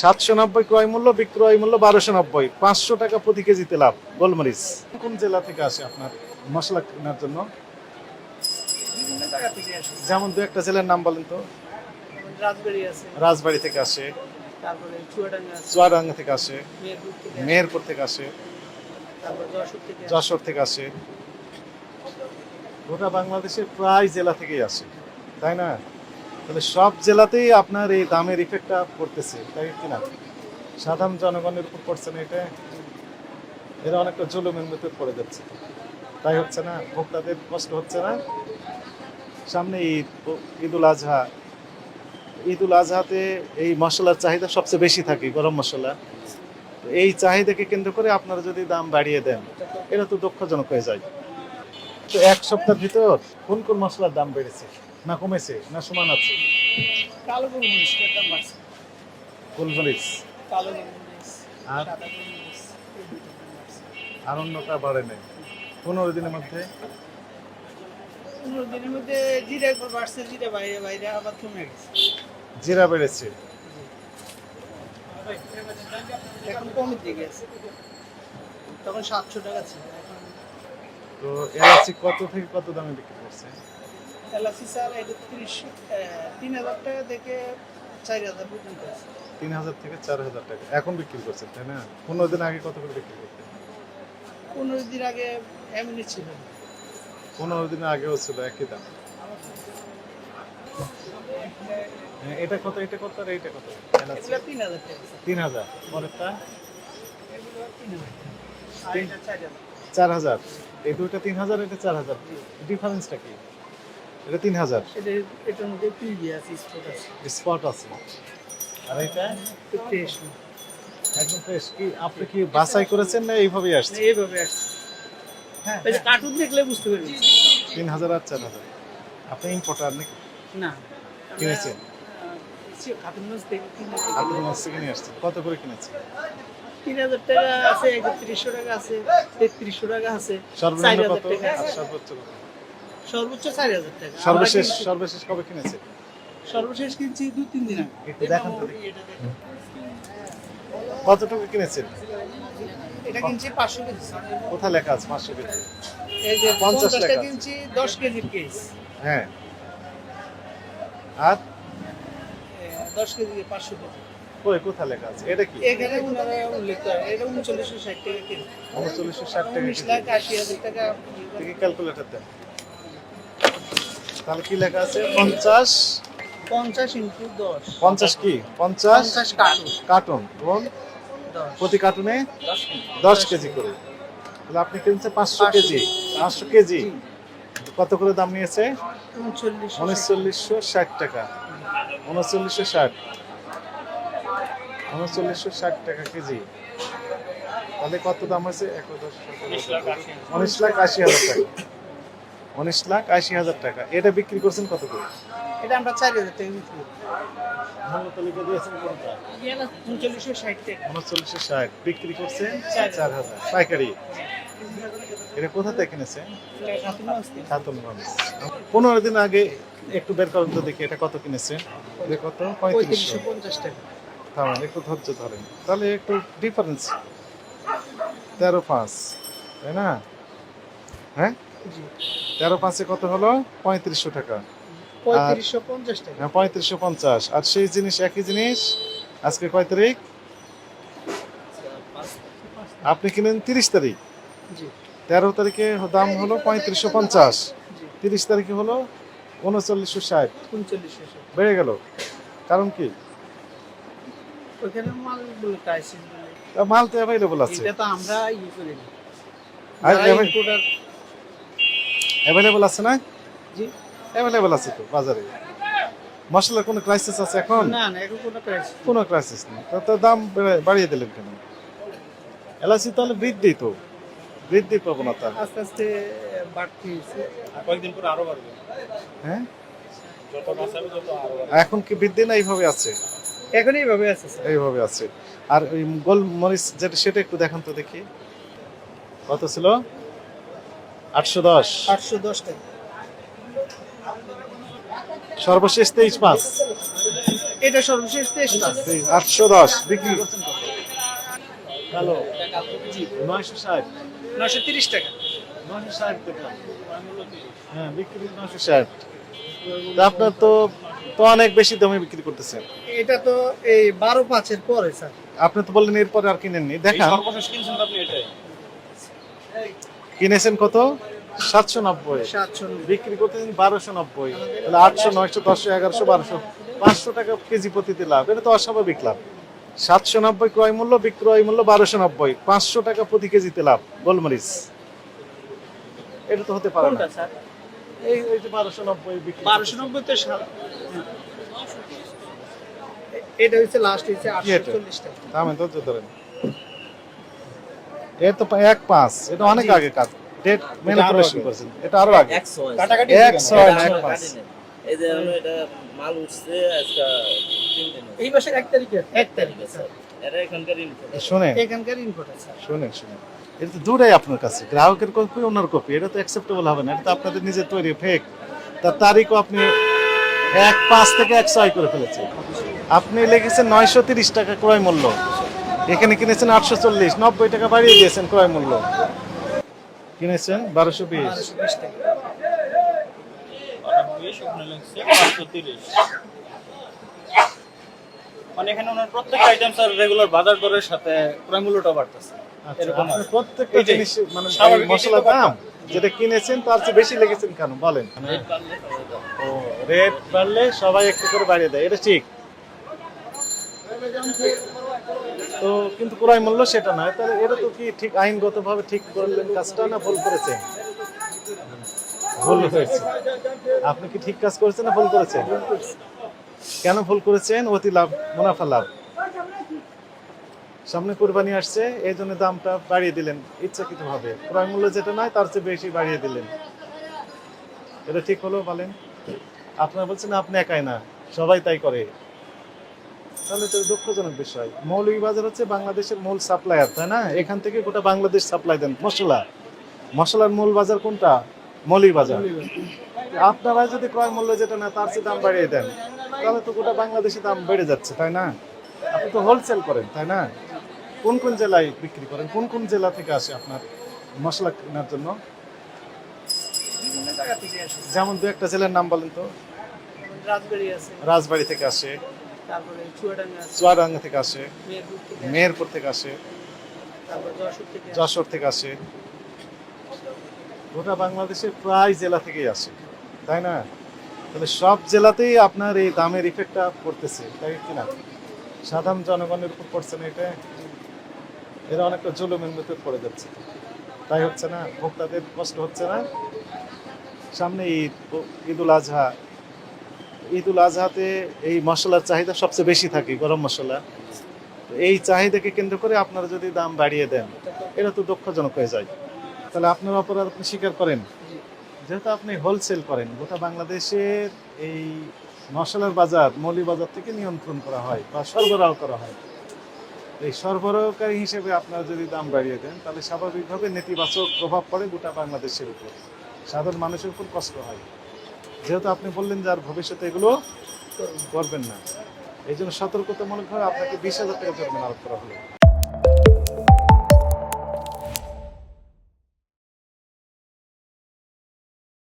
সাতশো নব্বই ক্রয় মূল্য বিক্রয় মূল্য বারোশো নব্বই। পাঁচশো টাকা প্রতি কেজিতে লাভ। গোলমরিচ। কোন জেলা থেকে আসে আপনার মশলা কেনার জন্য? যেমন দু একটা জেলার নাম বলেন তো। রাজবাড়ি থেকে আসে। চুয়াডাঙ্গা থেকে আসে। মেহেরপুর থেকে আসে। যশোর থেকে আসে। গোটা বাংলাদেশের প্রায় জেলা থেকেই আসে। তাই না? তাহলে সব জেলাতেই আপনার এই দামের ইফেক্টটা পড়তেছে, তাই কি না? সাধারণ জনগণের উপর পড়ছে না এটা, এরা অনেকটা জুলুমের মধ্যে পড়ে যাচ্ছে। তাই হচ্ছে না, ভোক্তাদের কষ্ট হচ্ছে না। সামনে ঈদ ঈদুল আজহা, ঈদুল আজহাতে এই মশলার চাহিদা সবচেয়ে বেশি থাকে, গরম মশলা। এই চাহিদাকে কেন্দ্র করে আপনারা যদি দাম বাড়িয়ে দেন, এটা তো দুঃখজনক হয়ে যায়। তো এক সপ্তাহের ভিতর কোন কোন মশলার দাম বেড়েছে? না কমেছে না সমান আছে? কালো গোলমরিচটার দাম বাড়ছে। গোলমরিচ কালো গোলমরিচ আর? সাদা গোলমরিচ এই দুটোর দাম বাড়ছে। আর অন্যটা বাড়ে নাই। পনেরো দিনের মধ্যে? পনেরো দিনের মধ্যে জিরা একবার বাড়ছে জিরা বাইরে বাইরে আবার কমে গেছে। জিরা বেড়েছে। এখন আছে তখন সাতশো টাকা ছিল তো এলাচি কত থেকে কত দামে বিক্রি করছে? এলাচি চাল এটা তিরিশ তিন হাজার টাকা থেকে চার হাজার পর্যন্ত আছে। তিন হাজার থেকে চার হাজার টাকা। এখন বিক্রি করছে তাই না? পনেরো দিন আগে কত করে বিক্রি করতে পনেরো দিন আগে এমনি ছিল। পনেরো দিন আগেও ছিল একই দাম। এটা কত এটা কত আর এইটা কত? তিন হাজার তিন হাজার। পরেরটা? এটা চার হাজার। এই দুইটা তিন হাজার এটা চার হাজার। ডিফারেন্সটা কি? এটা তিন হাজার। এটা এটার মধ্যে আছে স্পট আছে। স্পট আছে। আর এটা ফ্রেশ একদম ফ্রেশ কি আপনি কি বাছাই করেছেন না এইভাবেই আসছে? এইভাবে আসছে। হ্যাঁ ওই কার্টুন দেখলে বুঝতে পারবি। তিন হাজার আর চার হাজার। আপনি ইম্পোর্টার নাকি? না। কিনেছেন? কত করে কিনেছেন? তিন হাজার টাকা আছে একত্রিশশো টাকা আছে তেত্রিশশো টাকা আছে। কত? টাকা আছে। সর্বোচ্চ সর্বোচ্চ চার হাজার টাকা। সর্বশেষ সর্বশেষ কবে কিনেছেন? সর্বশেষ কিনছি দু তিন দিন আগে। একটু দেখান তো। কতটুকু কিনেছেন? এটা কিনছি পাঁচশো কেজি কোথায় লেখা আছে পাঁচশো কেজি? এই যে 50 পঞ্চাশটা টাকা। কিনছি দশ কেজির কেস হ্যাঁ। আর? দশ কেজি পাঁচশো কেজি। কই কোথায় লেখা আছে? এটা কি? এখানে ওনারা উল্লেখ করে এটা উনচল্লিশশো ষাট টাকা কেজি। উনচল্লিশশো ষাট টাকা উনিশ লাখ আশি হাজার টাকা। ক্যালকুলেটর দেন তাহলে কি লেখা আছে? পঞ্চাশ? পঞ্চাশ ইন্টু দশ। পঞ্চাশ কি? পঞ্চাশ কার্টুন। কার্টুন। এবং প্রতি কার্টুনে দশ কেজি। করে। তাহলে আপনি কিনছেন পাঁচশো কেজি। পাঁচশো কেজি। কত করে দাম নিয়েছে? উনচল্লিশশো ষাট। টাকা। উনচল্লিশশো ষাট। উনচল্লিশশো ষাট টাকা কেজি। তাহলে কত দাম আছে এক দশ উনিশ লাখ আশি হাজার টাকা। উনিশ লাখ আশি হাজার টাকা। এটা বিক্রি করছেন কত করে? এটা আমরা চার হাজার টাকা বিক্রি মূল্য তালিকা দিয়েছেন কোনটা? উনচল্লিশশো ষাট টাকা। উনচল্লিশশো ষাট। বিক্রি করছেন চার হাজার। পাইকারি। এটা কোথা থেকে কিনেছেন। খাতুনগঞ্জ। পনেরো দিন আগে একটু বের করেন তো দেখি এটা কত কিনেছেন? এটা কত? পঁয়ত্রিশশো। পঞ্চাশ টাকা। থামান একটু ধৈর্য ধরেন। তাহলে একটু ডিফারেন্স তেরো পাঁচ তাই না? হ্যাঁ? তেরো পাঁচে কত হলো? পঁয়ত্রিশশো টাকা। পঁয়ত্রিশশো পঞ্চাশ টাকা। হ্যাঁ পঁয়ত্রিশশো পঞ্চাশ। আর সেই জিনিস একই জিনিস আজকে কয় তারিখ? আপনি কিনেন তিরিশ তারিখ। তেরো তারিখে দাম হলো পঁয়ত্রিশশো পঞ্চাশ। তিরিশ তারিখে হলো উনচল্লিশশো ষাট। উনচল্লিশশো বেড়ে গেল। কারণ কি? মাল তো অ্যাভেলেবল আছে। এটা তো আমরা করি না আর যারা avail- importer- অ্যাভেলেবল আছে না? জি। অ্যাভেলেবল আছে তো বাজারে। মশলার কোনো ক্রাইসিস আছে এখন? না না এখন কোনো ক্রাইসিস কোনো ক্রাইসিস নেই। তো তো দাম বাড়িয়ে দিলেন কেন? এলআইসি তাহলে বৃদ্ধি তো। বৃদ্ধি প্রবণতা। আস্তে আস্তে বাড়তি কয়েকদিন পরে আরও বাড়বে। হ্যাঁ? যত মাস তত আরও এখন কি বৃদ্ধি না এইভাবে আছে? এখন এইভাবে আছে এইভাবে আছে। আর ওই গোল মরিচ যেটা সেটা একটু দেখান তো দেখি। কত ছিল? আটশো দশ। আটশো দশ টাকা। সর্বশেষ তেইশ পাঁচ এটা সর্বশেষ তেইশটা আটশো দশ বিক্রি। হ্যালো। নয়শো ষাট। নশো তিরিশ টাকা। নয়শো ষাট দেখলাম হ্যাঁ বিক্রি নয়শো ষাট। আপনার তো তো অনেক বেশি দামে বিক্রি করতেছেন। এটা তো এই বারো পাঁচের পরে স্যার। আপনি তো বললেন এরপরে আর কিনেননি। দেখান। সর্বশেষ কিনছেন আপনি এটাই। কিনেছেন কত? সাতশো নব্বই। বিক্রি করতেছেন বারোশো নব্বই। তাহলে আটশো নয়শো দশশো এগারোশো বারোশো পাঁচশো টাকা কেজি প্রতিতে লাভ। এটা তো অস্বাভাবিক লাভ। সাতশো নব্বই ক্রয় মূল্য বিক্রয় মূল্য বারোশো নব্বই। পাঁচশো টাকা প্রতি কেজিতে লাভ। গোলমরিচ। এটা তো হতে পারে না। স্যার? এই এই যে বারোশো নব্বই বারোশো নব্বই তো এটা হচ্ছে লাস্ট হচ্ছে আটশো চল্লিশ টাকা। তো ধরেন। এর তো এক পাঁচ। এটা অনেক আগে কাজ। ডেট ম্যানিপুলেশন করেছেন। এটা আরও আগে। এক ছয়। এক পাঁচ। এই যে এটা মাল উঠছে আজকে তিন দিন এই মাসের এক তারিখে? এক তারিখে স্যার এটা এখানকার ইনপুট শুনে এখানকার ইনপুট স্যার শুনেন শুনেন। এটা তো দূরেই আপনার কাছে। গ্রাহকের কপি ওনার কপি এটা তো অ্যাকসেপ্টেবল হবে না। এটা তো আপনাদের নিজের তৈরি ফেক তার তারিখও আপনি এক পাঁচ থেকে এক ছয় করে ফেলেছেন। আপনি লিখেছেন নয়শো তিরিশ টাকা ক্রয় মূল্য। এখানে কিনেছেন আটশো চল্লিশ নব্বই টাকা বাড়িয়ে দিয়েছেন ক্রয় মূল্য। কিনেছেন বারোশো বিশ। তিরিশ মানে এখানে ওনার প্রত্যেকটা আইটেম স্যার রেগুলার বাজার দরের সাথে ক্রয় মূল্যটা বাড়তেছে। আচ্ছা, এরকম প্রত্যেকটা জিনিস মানে মশলার দাম যেটা কিনেছেন তার চেয়ে বেশি লেগেছেন কেন? বলেন। ও রেট বাড়লে সবাই একটু করে বাড়িয়ে দেয় এটা ঠিক। তো কিন্তু ক্রয় মূল্য সেটা নয়। তাহলে এটা তো কি ঠিক আইনগতভাবে ঠিক করলেন কাজটা না ভুল করেছেন? ভুল হয়েছে। আপনি কি ঠিক কাজ করেছেন না ভুল করেছেন? কেন ভুল করেছেন? অতি লাভ মুনাফা লাভ। সামনে কোরবানি আসছে এই জন্য দামটা বাড়িয়ে দিলেন ইচ্ছাকৃত ভাবে ক্রয় মূল্য যেটা নয় তার চেয়ে বেশি বাড়িয়ে দিলেন। এটা ঠিক হলো বলেন? আপনারা বলছেন আপনি একাই না সবাই তাই করে। তাহলে তো দুঃখজনক বিষয়। মৌলভীবাজার হচ্ছে বাংলাদেশের মূল সাপ্লায়ার তাই না? এখান থেকে গোটা বাংলাদেশ সাপ্লাই দেন। মশলা। মশলার মূল বাজার কোনটা? মৌলভীবাজার আপনারা যদি ক্রয় মূল্য যেটা না তার চেয়ে দাম বাড়িয়ে দেন। তাহলে তো গোটা বাংলাদেশে দাম বেড়ে যাচ্ছে তাই না? আপনি তো হোলসেল করেন তাই না? কোন কোন জেলায় বিক্রি করেন? কোন কোন জেলা থেকে আসে আপনার মশলা কেনার জন্য? যেমন দু একটা জেলার নাম বলেন তো। রাজবাড়ি আছে। রাজবাড়ি থেকে আসে। তারপরে চুয়াডাঙ্গা চুয়াডাঙ্গা থেকে আসে। মেহেরপুর থেকে আসে। যশোর থেকে আসে। যশোর থেকে আসে। গোটা বাংলাদেশের প্রায় জেলা থেকেই আসে। তাই না? তাহলে সব জেলাতেই আপনার এই দামের ইফেক্টটা পড়তেছে তাই কি না? সাধারণ জনগণের উপর পড়ছে না এটা? এরা অনেকটা জুলুমের মধ্যে পড়ে যাচ্ছে। তাই হচ্ছে না? ভোক্তাদের কষ্ট হচ্ছে না? সামনে ঈদ ঈদুল আজহা ঈদুল আজহাতে এই মশলার চাহিদা সবচেয়ে বেশি থাকে, গরম মশলা। এই চাহিদাকে কেন্দ্র করে আপনারা যদি দাম বাড়িয়ে দেন, এটা তো দুঃখজনক হয়ে যায়। তাহলে আপনার অপরাধ আপনি স্বীকার করেন। যেহেতু আপনি হোলসেল করেন, গোটা বাংলাদেশের এই মশলার বাজার, মৌলি বাজার থেকে নিয়ন্ত্রণ করা হয় বা সরবরাহ করা হয়। এই সরবরাহকারী হিসেবে আপনারা যদি দাম বাড়িয়ে দেন, তাহলে স্বাভাবিকভাবে নেতিবাচক প্রভাব পড়ে গোটা বাংলাদেশের উপর। সাধারণ মানুষের উপর কষ্ট হয়। যেহেতু আপনি বললেন যে আর ভবিষ্যতে এগুলো করবেন না, এই জন্য সতর্কতামূলকভাবে আপনাকে বিশ হাজার টাকা জরিমানা আরোপ করা হলো।